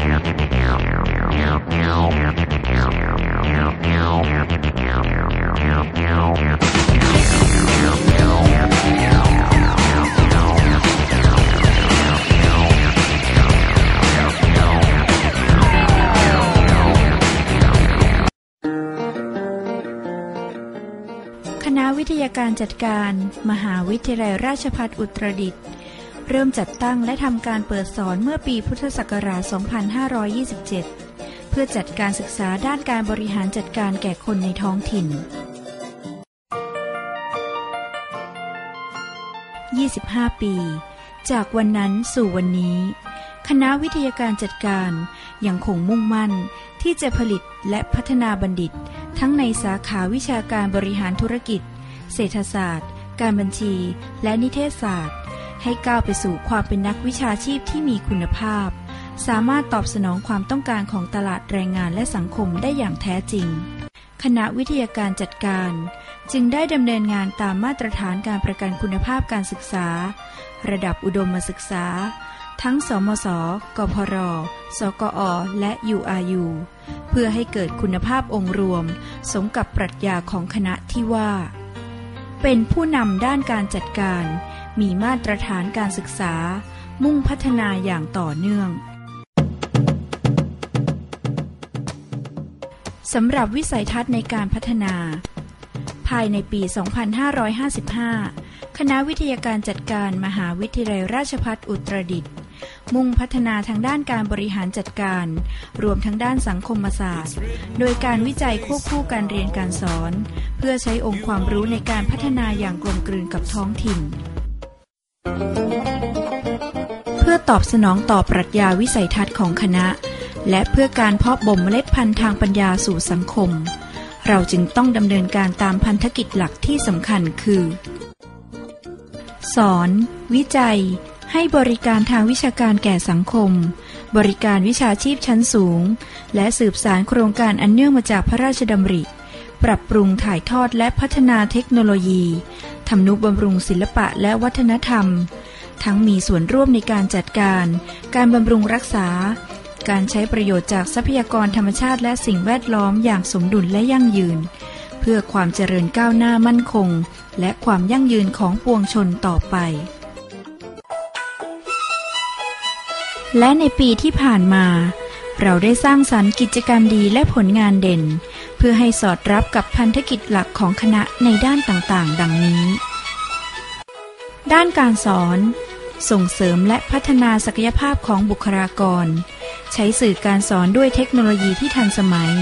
คณะวิทยาการจัดการ มหาวิทยาลัยราชภัฏอุตรดิตถ์ เริ่มจัดตั้งและทำการเปิดสอนเมื่อปีพุทธศักราช 2527 เพื่อจัดการศึกษาด้านการบริหารจัดการแก่คนในท้องถิ่น 25 ปี จากวันนั้นสู่วันนี้ คณะวิทยาการจัดการยังคงมุ่งมั่นที่จะผลิตและพัฒนาบัณฑิต ทั้งในสาขาวิชาการบริหารธุรกิจ เศรษฐศาสตร์ การบัญชี และนิเทศศาสตร์ ให้ก้าวไปสู่ความเป็นนักวิชาชีพที่มีคุณภาพ สามารถตอบสนองความต้องการของตลาดแรงงานและสังคมได้อย่างแท้จริง คณะวิทยาการจัดการ จึงได้ดำเนินงานตามมาตรฐานการประกันคุณภาพการศึกษา ระดับอุดมศึกษา ทั้ง สมศกพร สกอ และ URU เพื่อให้เกิดคุณภาพองค์รวม สมกับปรัชญาของคณะที่ว่า เป็นผู้นำด้านการจัดการ มีมาตรฐานการศึกษา มุ่งพัฒนาอย่างต่อเนื่องสำหรับวิสัยทัศน์ในการพัฒนา ภายในปี 2555 คณะวิทยาการจัดการมหาวิทยาลัยราชภัฏอุตรดิตถ์มุ่งพัฒนาทางด้านการบริหารจัดการ รวมทั้งด้านสังคมศาสตร์ โดยการวิจัยควบคู่การเรียนการสอน เพื่อใช้องค์ความรู้ในการพัฒนาอย่างกลมกลืนกับท้องถิ่น เพื่อตอบสนองต่อปรัชญาวิสัยทัศน์ของคณะ และเพื่อการเพาะบ่มเมล็ดพันธุ์ทางปัญญาสู่สังคม เราจึงต้องดำเนินการตามพันธกิจหลักที่สำคัญคือ สอน วิจัย ให้บริการทางวิชาการแก่สังคม บริการวิชาชีพชั้นสูง และสืบสารโครงการอันเนื่องมาจากพระราชดำริ ปรับปรุงถ่ายทอดและพัฒนาเทคโนโลยี ทำนุบำรุงศิลปะและวัฒนธรรม ทั้งมีส่วนร่วมในการจัดการ การบำรุงรักษา การใช้ประโยชน์จากทรัพยากรธรรมชาติและสิ่งแวดล้อมอย่างสมดุลและยั่งยืน เพื่อความเจริญก้าวหน้ามั่นคง และความยั่งยืนของปวงชนต่อไป และในปีที่ผ่านมา เราได้สร้างสรรค์กิจกรรมดีและผลงานเด่น เพื่อให้สอดรับกับพันธกิจหลักของคณะในด้านต่างๆ ดังนี้ ด้านการสอน ส่งเสริมและพัฒนาศักยภาพของบุคลากร ใช้สื่อการสอนด้วยเทคโนโลยีที่ทันสมัย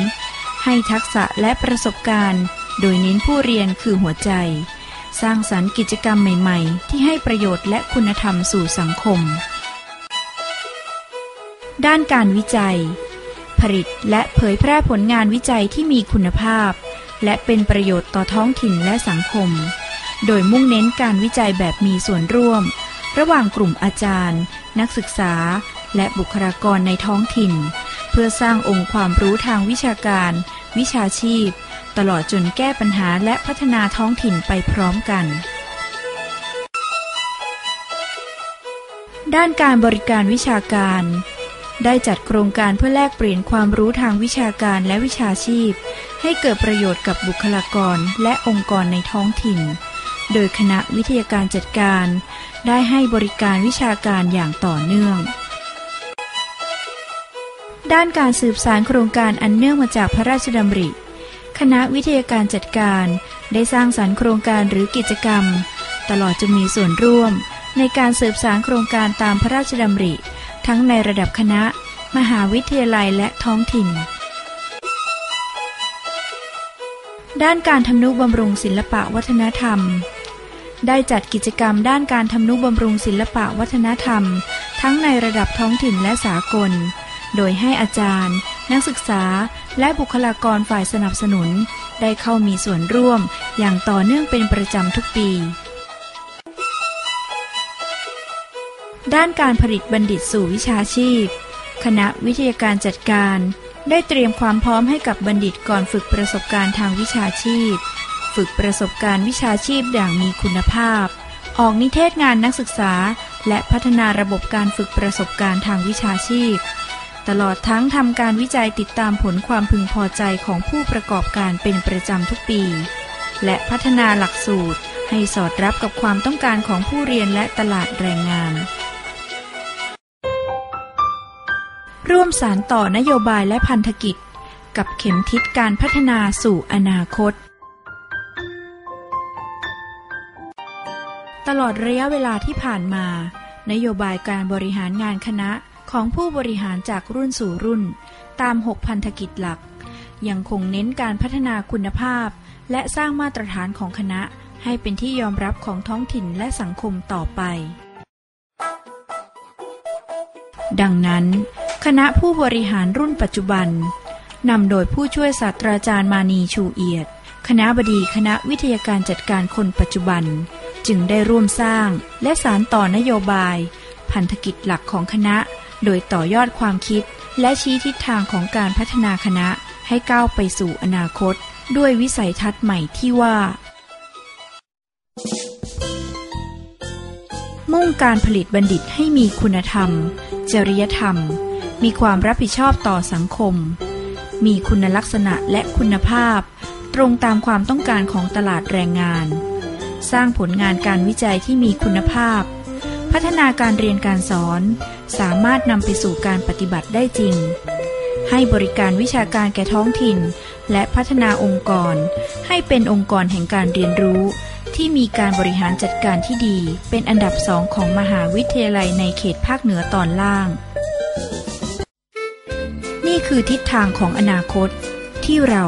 ให้ทักษะและประสบการณ์ โดยเน้นผู้เรียนคือหัวใจ สร้างสรรค์กิจกรรมใหม่ ๆ ที่ให้ประโยชน์และคุณธรรมสู่สังคม ด้านการวิจัย ผลิตและเผยแพร่ผลงานวิจัยที่มีคุณภาพ และเป็นประโยชน์ต่อท้องถิ่นและสังคม โดยมุ่งเน้นการวิจัยแบบมีส่วนร่วม ระหว่างกลุ่มอาจารย์ นักศึกษา และบุคลากรในท้องถิ่น เพื่อสร้างองค์ความรู้ทางวิชาการ วิชาชีพ ตลอดจนแก้ปัญหาและพัฒนาท้องถิ่นไปพร้อมกันด้านการบริการวิชาการ ได้จัดโครงการเพื่อแลกเปลี่ยนความรู้ทางวิชาการและวิชาชีพ ให้เกิดประโยชน์กับบุคลากรและองค์กรในท้องถิ่น โดยคณะวิทยาการจัดการ ได้ให้บริการวิชาการอย่างต่อเนื่อง ด้านการสืบสารโครงการอันเนื่องมาจากพระราชดำริ คณะวิทยาการจัดการ ได้สร้างสรรค์โครงการหรือกิจกรรม ตลอดจะมีส่วนร่วม ในการสืบสารโครงการตามพระราชดำริ ทั้งในระดับคณะ มหาวิทยาลัยและท้องถิ่น ด้านการทำนุบำรุงศิลปะวัฒนธรรม ได้จัดกิจกรรมด้านการทำนุบำรุงศิลปะวัฒนธรรม ทั้งในระดับท้องถิ่นและสากล โดยให้อาจารย์ นักศึกษาและบุคลากรฝ่ายสนับสนุน ได้เข้ามีส่วนร่วมอย่างต่อเนื่องเป็นประจำทุกปี ด้านการผลิตบัณฑิตสู่วิชาชีพ คณะวิทยาการจัดการ ได้เตรียมความพร้อมให้กับบัณฑิตก่อนฝึกประสบการณ์ทางวิชาชีพ ฝึกประสบการณ์วิชาชีพอย่างมีคุณภาพ ออกนิเทศงานนักศึกษา และพัฒนาระบบการฝึกประสบการณ์ทางวิชาชีพ ตลอดทั้งทำการวิจัยติดตามผลความพึงพอใจของผู้ประกอบการเป็นประจำทุกปี และพัฒนาหลักสูตรให้สอดรับกับความต้องการของผู้เรียนและตลาดแรงงาน มสารต่อนโยบายและพันธกิจ กับเข็มทิศการพัฒนาสู่อนาคต ตลอดระยะเวลาที่ผ่านมา นโยบายการบริหารงานคณะของผู้บริหารจากรุ่นสู่รุ่น ตาม 6 พันธกิจหลัก ยังคงเน้นการพัฒนาคุณภาพ และสร้างมาตรฐานของคณะให้เป็นที่ยอมรับของท้องถิ่นและสังคมต่อไป ดังนั้น คณะผู้บริหารรุ่นปัจจุบันนำโดยผู้ช่วยศาสตราจารย์มานีชูเอียด คณะบดีคณะวิทยาการจัดการคนปัจจุบัน จึงได้ร่วมสร้างและสารต่อนโยบาย พันธกิจหลักของคณะ โดยต่อยอดความคิด และชี้ทิศทางของการพัฒนาคณะให้ก้าวไปสู่อนาคต ด้วยวิสัยทัศน์ใหม่ที่ว่า มุ่งการผลิตบัณฑิตให้มีคุณธรรม จริยธรรม มีความรับผิดชอบต่อสังคม มีคุณลักษณะและคุณภาพ ตรงตามความต้องการของตลาดแรงงาน สร้างผลงานการวิจัยที่มีคุณภาพ พัฒนาการเรียนการสอน สามารถนำไปสู่การปฏิบัติได้จริง ให้บริการวิชาการแก่ท้องถิ่น และพัฒนาองค์กร ให้เป็นองค์กรแห่งการเรียนรู้ที่มีการบริหารจัดการที่ดี เป็นอันดับสองของมหาวิทยาลัยในเขตภาคเหนือตอนล่าง คือทิศทางของอนาคต ที่เรา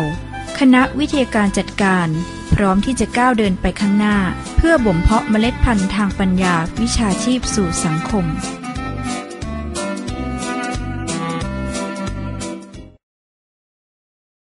คณะวิทยาการจัดการ พร้อมที่จะก้าวเดินไปข้างหน้า เพื่อบ่มเพาะเมล็ดพันธุ์ทางปัญญาวิชาชีพสู่สังคม